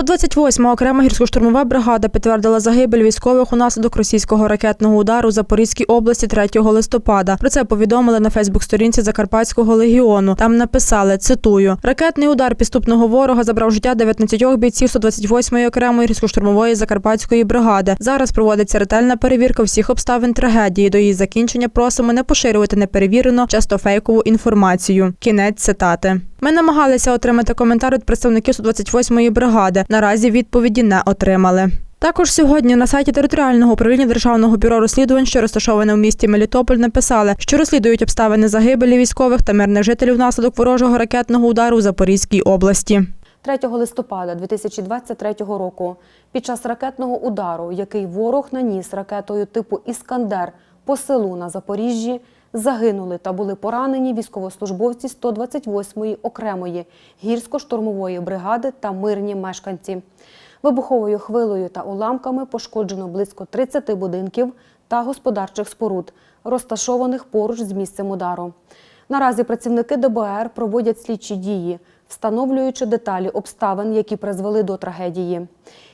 128-ма окрема гірсько-штурмова бригада підтвердила загибель військових унаслідок російського ракетного удару у Запорізькій області 3 листопада. Про це повідомили на Фейсбук-сторінці Закарпатського легіону. Там написали, цитую, ракетний удар підступного ворога забрав життя 19 бійців 128-ї окремої гірсько-штурмової Закарпатської бригади. Зараз проводиться ретельна перевірка всіх обставин трагедії. До її закінчення просимо не поширювати неперевірену, часто фейкову інформацію. Кінець цитати. Ми намагалися отримати коментар від представників 128-ї бригади. Наразі відповіді не отримали. Також сьогодні на сайті територіального управління Державного бюро розслідувань, що розташоване в місті Мелітополь, написали, що розслідують обставини загибелі військових та мирних жителів внаслідок ворожого ракетного удару у Запорізькій області. 3 листопада 2023 року під час ракетного удару, який ворог наніс ракетою типу Іскандер по селу на Запоріжжі, загинули та були поранені військовослужбовці 128-ї окремої гірсько-штурмової бригади та мирні мешканці. Вибуховою хвилою та уламками пошкоджено близько 30 будинків та господарчих споруд, розташованих поруч з місцем удару. Наразі працівники ДБР проводять слідчі дії, встановлюючи деталі обставин, які призвели до трагедії.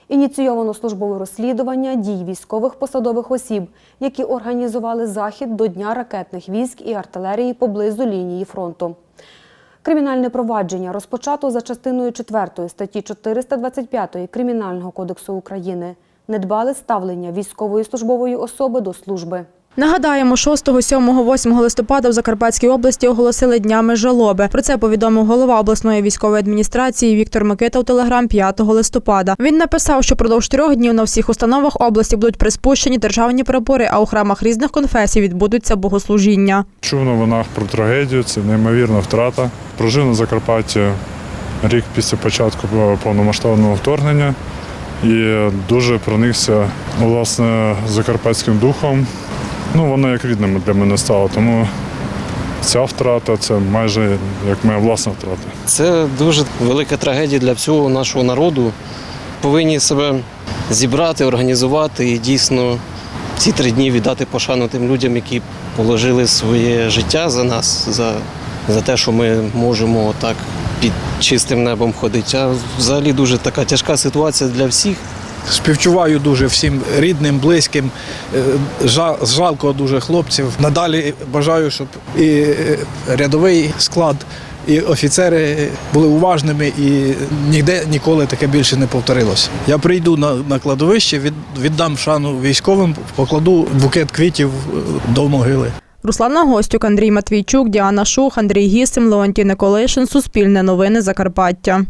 Ініційовано службове розслідування дій військових посадових осіб, які організували захід до Дня ракетних військ і артилерії поблизу лінії фронту. Кримінальне провадження розпочато за частиною 4 статті 425 Кримінального кодексу України. Недбале ставлення військової службової особи до служби. Нагадаємо, 6, 7, 8 листопада в Закарпатській області оголосили днями жалоби. Про це повідомив голова обласної військової адміністрації Віктор Микита у телеграм 5 листопада. Він написав, що продовж трьох днів на всіх установах області будуть приспущені державні прапори, а у храмах різних конфесій відбудуться богослужіння. Чув новинах про трагедію, це неймовірна втрата. Прожив на Закарпатті рік після початку повномасштабного вторгнення і дуже проникся власне закарпатським духом. Ну, воно як рідним для мене стало, тому ця втрата це майже як моя власна втрата. Це дуже велика трагедія для всього нашого народу. Повинні себе зібрати, організувати і дійсно ці три дні віддати пошану тим людям, які положили своє життя за нас, за, за те, що ми можемо так під чистим небом ходити. А взагалі дуже така тяжка ситуація для всіх. Співчуваю дуже всім рідним, близьким. Е, Жалко дуже хлопців. Надалі бажаю, щоб і е, рядовий склад, і офіцери були уважними і ніде ніколи таке більше не повторилося. Я прийду на, на кладовище, від, віддам шану військовим, покладу букет квітів е, до могили. Руслана Гостюк, Андрій Матвійчук, Діана Шух, Андрій Гісим, Леонтій Николишин. Суспільне новини Закарпаття.